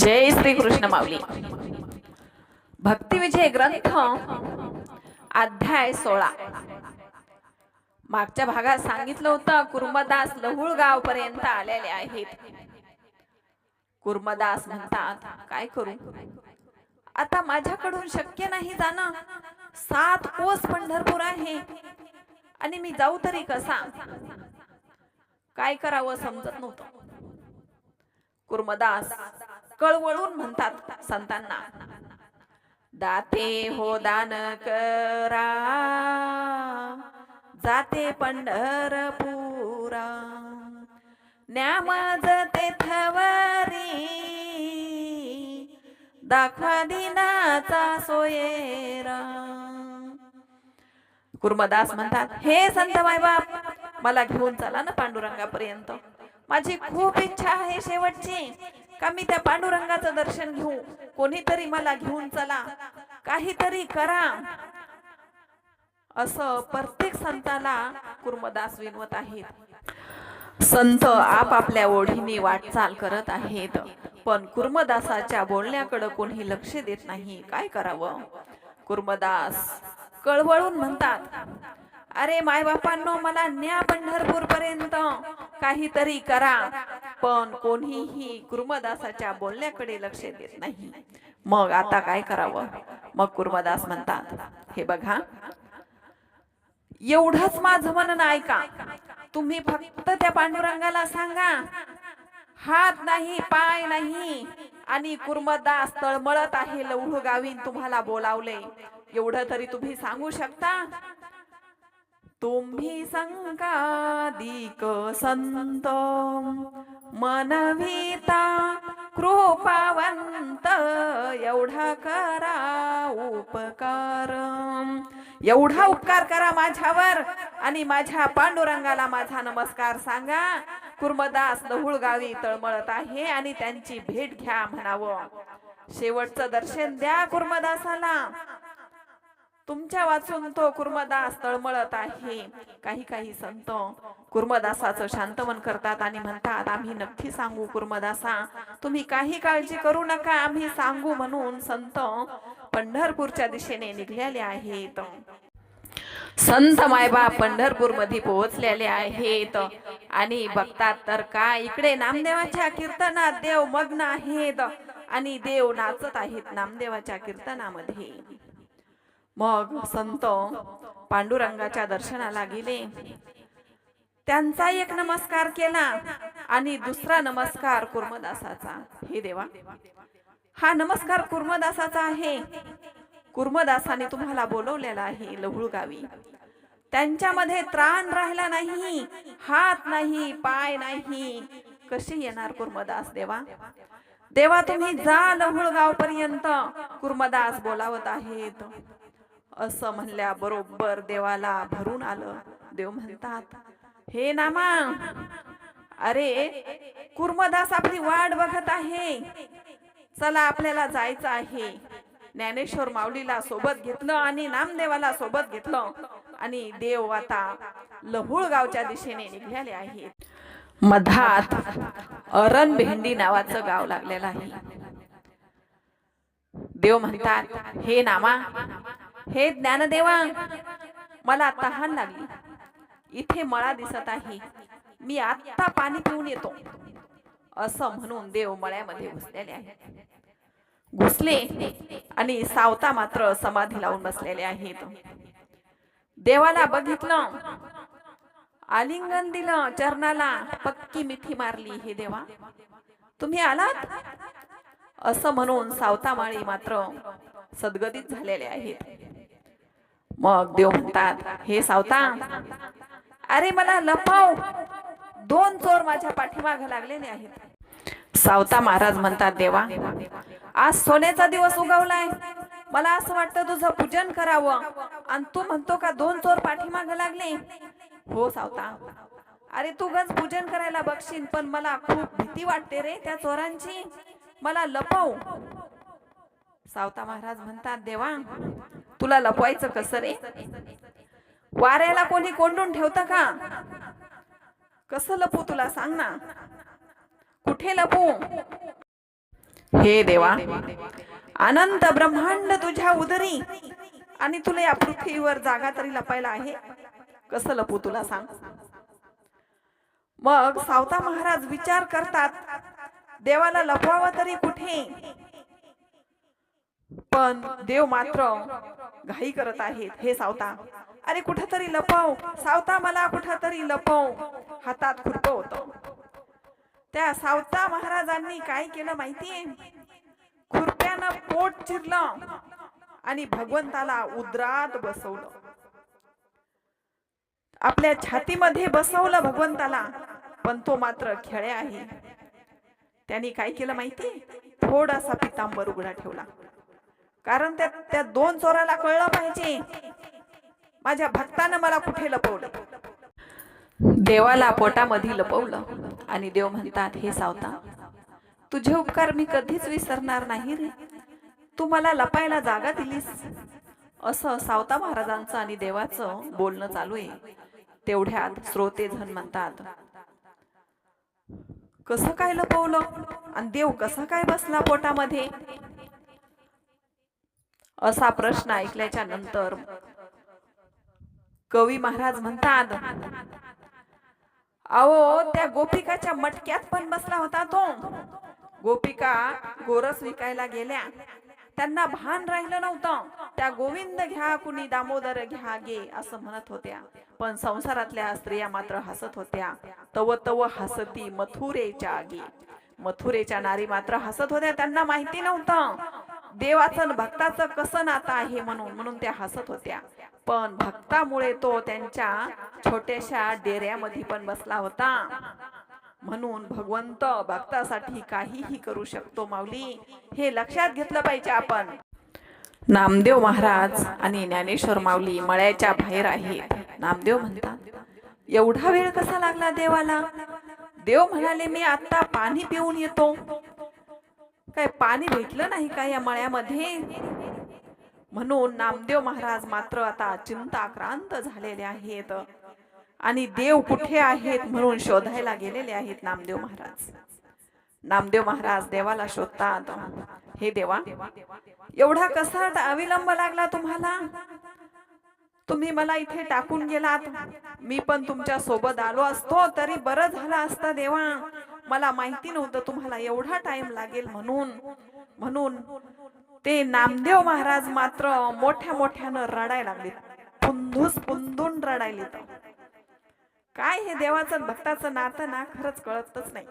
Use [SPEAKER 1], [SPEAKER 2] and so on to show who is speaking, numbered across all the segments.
[SPEAKER 1] जय श्री कृष्ण माऊली. भक्तिविजय ग्रंथ अध्याय सोळा. मागच्या भागात सांगितलं होतं कुर्मदास लहुळगाव पर्यंत आलेले आहेत. कुर्मदास म्हणतात काय करू? आता माझ्याकडून शक्य नाही जाणं. सात कोस पंढरपूर आहे. आणि मी जाऊ तरी कसा? काय करावं समजत नव्हतं. कुर्मदास कळवळून म्हणतात संतांना दाते हो दान करा जाते पंढरपुरा न्यामज तेथवरी दाखवा दिनाचा सोयेरा. कुर्मदास म्हणतात हे संत मायबाप मला घेऊन चला ना पांडुरंगापर्यंत. माझी खूप इच्छा आहे शेवटची. का मी त्या पांडुरंगाचं दर्शन घेऊ. कोणीतरी मला घेऊन चला. काहीतरी करा. असं प्रत्येक संताला कुर्मदास विनवत आहेत. संत आपापल्या ओढीने वाटचाल करत आहेत. पण कुर्मदासाच्या बोलण्याकडे कोणी लक्ष देत नाही. काय करावं? कुर्मदास कळवळून म्हणतात अरे मायबापांनो मला न्या पंढरपूर पर्यंत काहीतरी करा. पण कोणीही कुर्मदासाच्या बोलण्याकडे लक्ष देत नाही. मग आता काय करावं? मग कुर्मदास म्हणतात हे बघा एवढंच माझं म्हणणं ऐका. तुम्ही फक्त त्या पांडुरंगाला सांगा. हात नाही पाय नाही आणि कुर्मदास तळमळत आहे लवढू गावीन तुम्हाला बोलावले. एवढं तरी तुम्ही सांगू शकता? तुम्ही संकादिक संत मनविता कृपावंत एवढा करा उपकार. एवढा उपकार करा माझ्यावर आणि माझ्या पांडुरंगाला माझा नमस्कार सांगा. कुर्मदास लहुळ गावी तळमळत आहे आणि त्यांची भेट घ्या म्हणावं. शेवटचं दर्शन द्या कुर्मदासाला. तुमच्या वाचून तो कुर्मदास तळमळत आहे. काही काही संत कुर्मदासाचं शांतवन करतात आणि म्हणतात आम्ही नक्की सांगू कुर्मदासा तुम्ही काही काळजी करू नका आम्ही सांगू म्हणून संत पंढरपूरच्या दिशेने निघलेले आहेत. संत मायबाप पंढरपूरमध्ये पोहोचलेले आहेत. आणि बघतात तर काय इकडे नामदेवाच्या कीर्तनात देव मग्न आहेत? आणि देव नाचत आहेत नामदेवाच्या कीर्तनामध्ये. मग संत पांडुरंगाच्या दर्शनाला गेले. त्यांचा एक नमस्कार केला आणि दुसरा नमस्कार कुर्मदासाचा. हे देवा हा नमस्कार कुर्मदासाचा आहे. कुर्मदासाने तुम्हाला बोलवलेला आहे लहुळ गावी. त्यांच्यामध्ये त्राण राहिला नाही हात नाही पाय नाही. कसे येणार कुर्मदास देवा? देवा तुम्ही जा लहुळगाव पर्यंत कुर्मदास बोलावत आहेत. असं म्हणल्या बरोबर देवाला भरून आलं. देव म्हणतात हे नामा अरे कुर्मदास आपली वाट बघत आहे. चला आपल्याला जायचं आहे. ज्ञानेश्वर माऊलीला सोबत घेतलं आणि नामदेवाला सोबत घेतलं. आणि देव आता लहुळ गावच्या दिशेने निघाले आहेत. मधात अरण भेंडी नावाचं गाव लागलेलं आहे. देव म्हणतात हे नामा हे ज्ञानदेवा मला तहान लागली. इथे मळा दिसत आहे. मी आत्ता पाणी पिऊन येतो. असं म्हणून देव मळ्यामध्ये घुसलेले आहे घुसले आणि सावता मात्र समाधी लावून बसलेले आहेत. देवाला बघितलं. आलिंगन दिलं चरणाला पक्की मिठी मारली हे देवा. तुम्ही आलात? असं म्हणून सावतामाळी मात्र सद्गदित झालेले आहेत. मग देव म्हणतात हे सावता अरे मला लपाव दोन चोर माझ्या पाठीमाग लागलेले आहेत. सावता महाराज म्हणतात देवा आज सोन्याचा दिवस उगवलाय. मला असं वाटतं तुझं पूजन करावं. आणि तू म्हणतो का दोन चोर पाठीमाग लागले? हो सावता. अरे तू गज पूजन करायला बघशील पण मला खूप भीती वाटते रे त्या चोरांची. मला लपव. सावता महाराज म्हणतात देवा तुला लपवायचं कसं रे? वाऱ्याला कोणी कोंडून ठेवतं का? कसं लपू तुला? सांग ना. कुठे लपू हे देवा अनंत ब्रह्मांड तुझ्या उदरी आणि तुला या पृथ्वीवर जागा तरी लपायला आहे? कसं लपू तुला? सांग. मग सावता महाराज विचार करतात देवाला लपवावं तरी कुठे? पण देव मात्र घाई करत आहेत. हे सावता. अरे कुठेतरी लपव सावता मला कुठतरी लपव हातात खुरप होत. त्या सावता महाराजांनी काय केलं माहितीये? खुरप्यानं पोट चिरलं आणि भगवंताला उद्रात बसवलं. आपल्या छातीमध्ये बसवलं भगवंताला पण तो मात्र खेळे आहे. त्यांनी काय केलं माहिती थोडासा पितांबर उघडा ठेवला. कारण त्या त्या दोन चोराला कळलं पाहिजे. माझ्या भक्तानं मला कुठे लपवलं? देवाला पोटामध्ये लपवलं आणि देव म्हणतात हे सावता तुझे उपकार मी कधीच विसरणार नाही रे. तू मला लपायला जागा दिलीस. असं सावता महाराजांचं आणि देवाचं बोलणं चालू आहे. तेवढ्यात श्रोते जण म्हणतात कसं काय लपवलं? आणि देव कसा काय बसला पोटामध्ये? असा प्रश्न ऐकल्याच्या नंतर कवी महाराज म्हणतात अहो त्या गोपिकाच्या मटक्यात पण बसला होता तो. गोपिका गोरस विकायला गेल्या. त्यांना भान राहिलं नव्हतं. त्या गोविंद घ्या कुणी दामोदर घ्या गे असं म्हणत होत्या. पण संसारातल्या स्त्रिया मात्र हसत होत्या. तव तव हसती मथुरेच्या गे. मथुरेच्या नारी मात्र हसत होत्या. त्यांना माहिती नव्हतं. देवाचं भक्ताचं कसं नातं आहे म्हणून म्हणून त्या हसत होत्या. पण भक्तामुळे तो त्यांच्या छोट्याशा डेऱ्यामध्ये पण बसला होता. म्हणून भगवंत भक्तासाठी काहीही करू शकतो माऊली हे लक्षात घेतलं पाहिजे आपण. नामदेव महाराज आणि ज्ञानेश्वर माऊली मळ्याच्या बाहेर आहेत. नामदेव म्हणतात एवढा वेळ कसा लागला देवाला? देव म्हणाले मी आता पाणी पिऊन येतो. काय पाणी भेटलं नाही का या मळ्यामध्ये? म्हणून नामदेव महाराज मात्र आता चिंताक्रांत झालेले आहेत. आणि देव कुठे आहेत म्हणून शोधायला गेलेले आहेत नामदेव महाराज. नामदेव महाराज देवाला शोधतात. हे देवा एवढा कसा अविलंब लागला तुम्हाला? तुम्ही मला इथे टाकून गेलात. मी पण तुमच्यासोबत आलो असतो तरी बरं झालं असतं देवा. मला माहिती नव्हतं तुम्हाला एवढा टाइम लागेल म्हणून. म्हणून ते नामदेव महाराज मात्र मोठ्या मोठ्यानं रडायला लागले. पुंधूस पुंधून रडायले काय हे देवाचं भक्ताचं नातं ना खरंच कळतच नाही.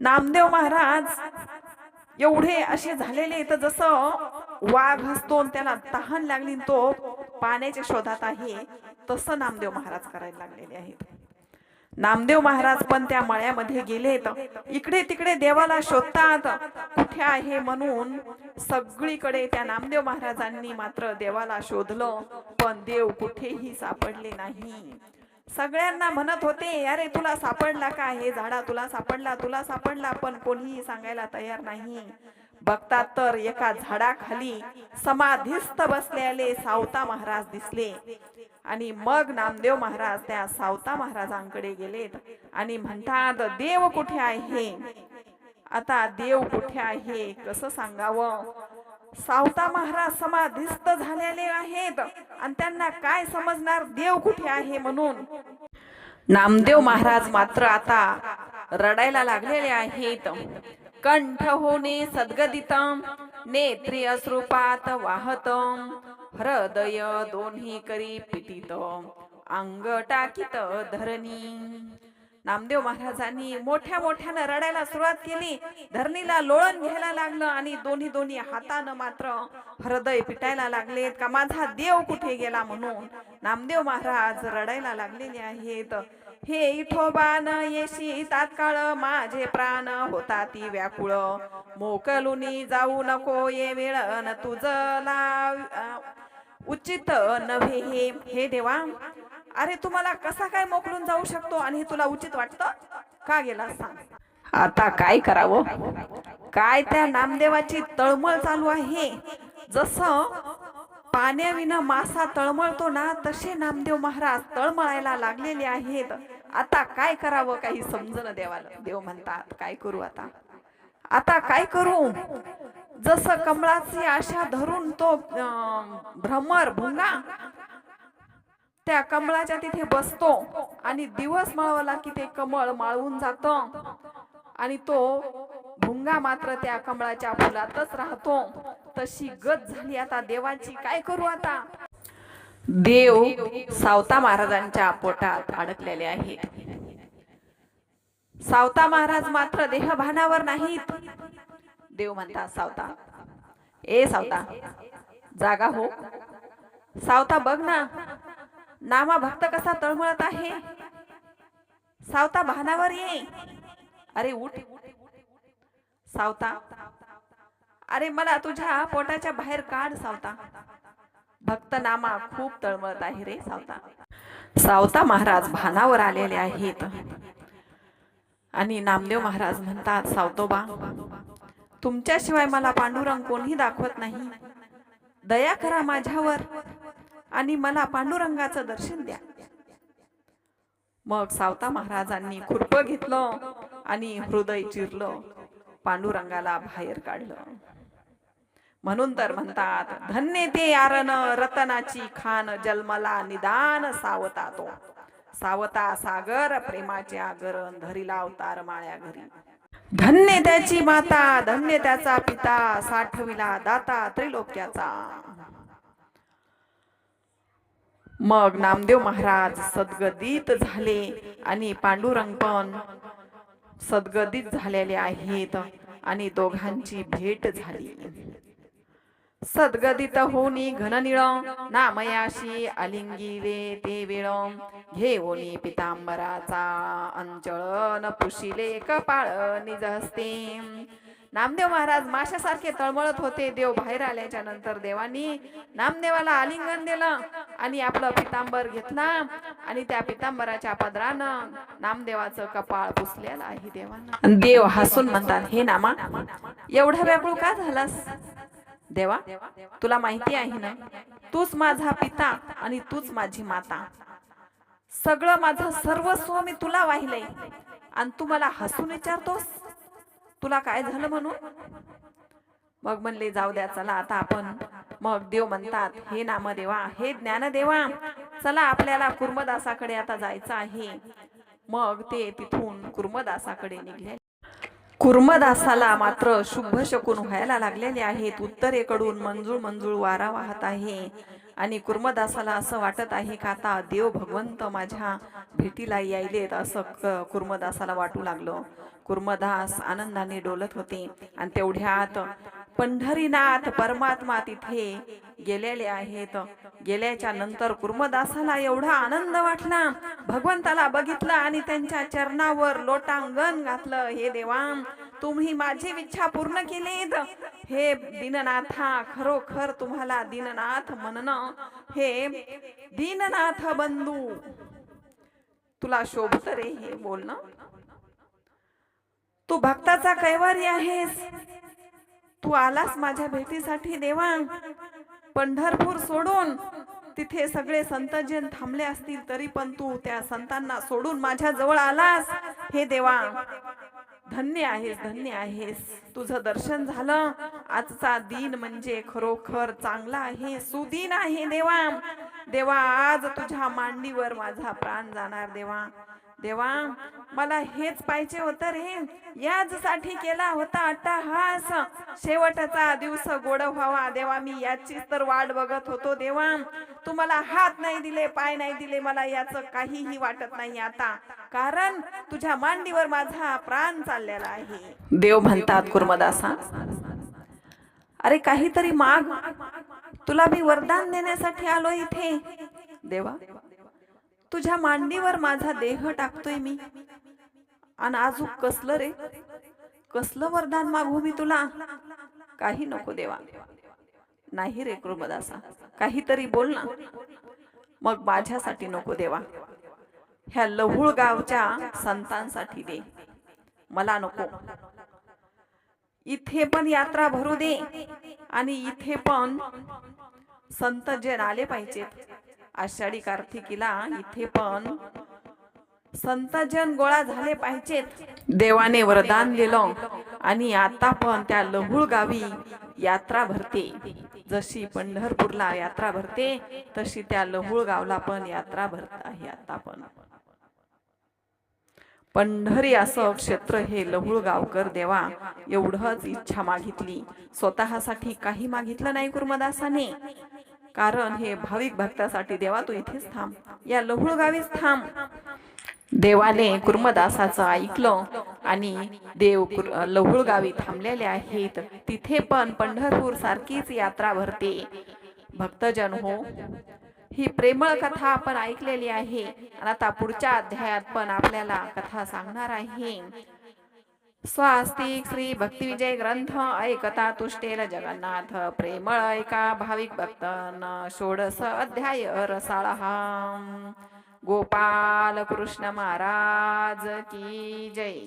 [SPEAKER 1] नामदेव महाराज एवढे असे झालेले तर जसं वाघ असतो आणि त्याला तहान लागली तो पाण्याच्या शोधात आहे तसं नामदेव महाराज करायला लागलेले आहेत. नामदेव महाराज पण त्या मळ्यामध्ये गेलेत. इकडे तिकडे देवाला शोधतात कुठे आहे म्हणून. सगळीकडे त्या नामदेव महाराजांनी मात्र देवाला शोधलं पण देव कुठेही सापडले नाही. सगळ्यांना म्हणत होते अरे तुला सापडला का? हे झाडा तुला सापडला तुला सापडला. पण कोणीही सांगायला तयार नाही. बघतात तर एका झाडाखाली समाधीस्थ बसलेले सावता महाराज दिसले. आणि मग नामदेव महाराज त्या सावता महाराजांकडे गेलेत आणि म्हणतात देव कुठे आहे? आता देव कुठे आहे? कसं सांगावं? सावता महाराज समाधीस्त झालेले आहेत आणि त्यांना काय समजणार? देव कुठे आहे म्हणून? नामदेव महाराज मात्र आता रडायला लागलेले आहेत. कंठ होणे सद्गदितम नेत्री अश्रुपात वाहतम हृदय दोन्ही करी पिटीत. अंग टाकीत धरणी. नामदेव महाराजांनी मोठ्या मोठ्यानं रडायला सुरुवात केली. धरणीला लोळण घ्यायला लागलं आणि दोन्ही दोन्ही हातानं मात्र हृदय पिटायला लागलेत का माझा देव कुठे गेला म्हणून? नामदेव महाराज रडायला लागलेले आहेत. हे इठोबान येशी तात्काळ माझे प्राण होता ती व्याकुळ. मोकलुनी जाऊ नको ये वेळ न तुझ लाव उचित नव्हे हे हे देवा. अरे तुम्हाला कसा काय मोकळून जाऊ शकतो आणि हे तुला उचित वाटतं? का गेला सांग आता काय करावं? काय त्या नामदेवाची तळमळ चालू आहे? जसं पाण्याविना मासा तळमळतो ना तसे नामदेव महाराज तळमळायला लागलेले आहेत. आता काय करावं? काही समजणं देवाला? देव म्हणतात काय करू आता? आता काय करू? जसं कमळाची आशा धरून तो भ्रमर भुंगा त्या कमळाच्या तिथे बसतो आणि दिवस माळवला की ते कमळ माळवून जात. आणि तो भुंगा मात्र त्या कमळाच्या फुलातच राहतो. तशी गत झाली आता देवाची. काय करू आता? देव सावता महाराजांच्या पोटात अडकलेले आहेत. सावता महाराज मात्र देहभानावर नाहीत. देव म्हणता सावता. ए सावता जागा हो. सावता बघ ना नामा भक्त कसा तळमळत आहे. सावता भानावर ये. अरे उठ. सावता अरे मला तुझ्या पोटाच्या बाहेर काढ सावता. भक्त नामा खूप तळमळत आहे रे सावता. सावता महाराज भानावर आलेले आहेत. आणि नामदेव महाराज म्हणतात सावतोबा तुमच्याशिवाय मला पांडुरंग कोणी दाखवत नाही. दया करा माझ्यावर आणि मला पांडुरंगाचं दर्शन द्या. मग सावता महाराजांनी खुरप घेतलं आणि हृदय चिरलं. पांडुरंगाला बाहेर काढलं. म्हणून तर म्हणतात धन्य ते आरण रतनाची खान जन्मला निदान सावता तो. सावता सागर प्रेमाचे आगरण धरी अवतार माळ्या घरी. धन्य त्याची माता धन्य त्याचा पिता साठविला दाता त्रिलोक्याचा. मग नामदेव महाराज सद्गदित झाले आणि पांडुरंग पण सद्गदित झालेले आहेत आणि दोघांची भेट झाली. सद्गदित होनी घननिळ नामयाशी अलिंगिले ते वेळ. घेऊनी पितांबराचा अंचळ न पुशिले कपाळ निज हस्ते. नामदेव महाराज माशासारखे तळमळत होते देव बाहेर आल्याच्यानंतर देवानी नामदेवाला आलिंगन दिलं आणि आपलं पितांबर घेतला आणि त्या पितांबराच्या पदरानं नामदेवाचं कपाळ पुसलेलं आहे देवानं. देव हसून म्हणतात हे नामा एवढा व्याकुळ का झालास? देवा तुला माहिती आहे ना तूच माझा पिता आणि तूच माझी माता. सगळं माझं सर्वस्व मी तुला वाहिलंय आणि तू मला हसून विचारतोस. तुला काय झालं म्हणून? मग म्हणले जाऊ द्या चला आता आपण. मग देव म्हणतात हे नामदेवा हे ज्ञानदेवा चला आपल्याला कुर्मदासाकडे आता जायचं आहे. मग ते तिथून कुर्मदासाकडे निघले कुर्मदासाला मात्र शुभ शकून व्हायला लागलेले आहेत. उत्तरेकडून मंजूळ मंजूळ वारा वाहत आहे. आणि कुर्मदासाला असं वाटत आहे का आता देव भगवंत माझ्या भेटीला यायलेत असं क- कुर्मदासाला वाटू लागलं. कुर्मदास आनंदाने डोलत होते आणि तेवढ्यात पंढरीनाथ परमात्मा तिथे गेलेले आहेत. गेल्याच्यानंतर कुर्मदासाला एवढा आनंद वाटला. भगवंताला बघितलं आणि त्यांच्या चरणावर लोटांगण घातलं. हे देवा तुम्ही माझी इच्छा पूर्ण केलीत. हे दीननाथा खरोखर तुम्हाला दीननाथ म्हणणं. हे दीननाथ बंधू. तुला शोभत रे हे बोलणं? तू भक्ताचा कैवारी आहेस. तू आलास माझ्या भेटीसाठी देवा पंढरपूर सोडून तिथे सगळे संतजन थांबले असतील तरी पण तू त्या संतांना सोडून माझ्या जवळ आलास. हे देवा धन्य आहेस धन्य आहेस. तुझं दर्शन झालं. आजचा दिन म्हणजे खरोखर चांगला आहे सुदिन आहे देवा. देवा आज तुझ्या मांडीवर माझा प्राण जाणार देवा. देवा मला हेच पाहिजे होतं रे. याच साठी केला होता अट्टाहास. शेवटचा दिवस गोड व्हावा. देवा मी याचीच तर वाट बघत होतो देवा. तू मला हात नाही दिले पाय नाही दिले मला याच काहीही वाटत नाही आता. कारण तुझ्या मांडीवर माझा प्राण चाललेला आहे. देव म्हणतात कुर्मदासा अरे काहीतरी माग. तुला मी वरदान देण्यासाठी आलो इथे. देवा तुझ्या मांडीवर माझा देह टाकतोय मी. आणि आजू कसलं रे? कसलं वरदान मागू मी तुला? काही नको देवा. नाही रे कृपदासा. काहीतरी बोल ना. मग माझ्यासाठी नको देवा. ह्या लहुळ गावच्या संतांसाठी दे. मला नको. इथे पण यात्रा भरू दे. आणि इथे पण संत जन आले पाहिजेत. आषाढी कार्तिकीला इथे पण संतजन गोळा झाले पाहिजेत. देवाने वरदान दिलं आणि आता पण त्या लहुळ गावी यात्रा भरते. जशी पंढरपूरला यात्रा भरते तशी त्या लहुळ गावला पण यात्रा भरत आहे आता पण. पंढरी असं क्षेत्र हे लहुळ गावकर देवा एवढंच इच्छा मागितली. स्वतःसाठी काही मागितलं नाही कुर्मदासाने. कारण हे भाविक भक्तासाठी देवा तू इथेच थांब. या लहुळ गावीच थांब. देवाने कुर्मदासाचं ऐकलं आणि देव लहुळ गावी थांबलेले आहेत. तिथे पण पंढरपूर सारखीच यात्रा भरते. भक्तजन हो ही प्रेमळ कथा आपण ऐकलेली आहे. आणि आता पुढच्या अध्यायात पण आपल्याला कथा सांगणार आहे. स्वास्तिक श्री भक्तिविजय ग्रंथ ऐकता तुष्टेल जगन्नाथ प्रेमळ ऐका भाविक भक्तन षोडस अध्याय रसाळ। गोपाल कृष्ण महाराज की जय।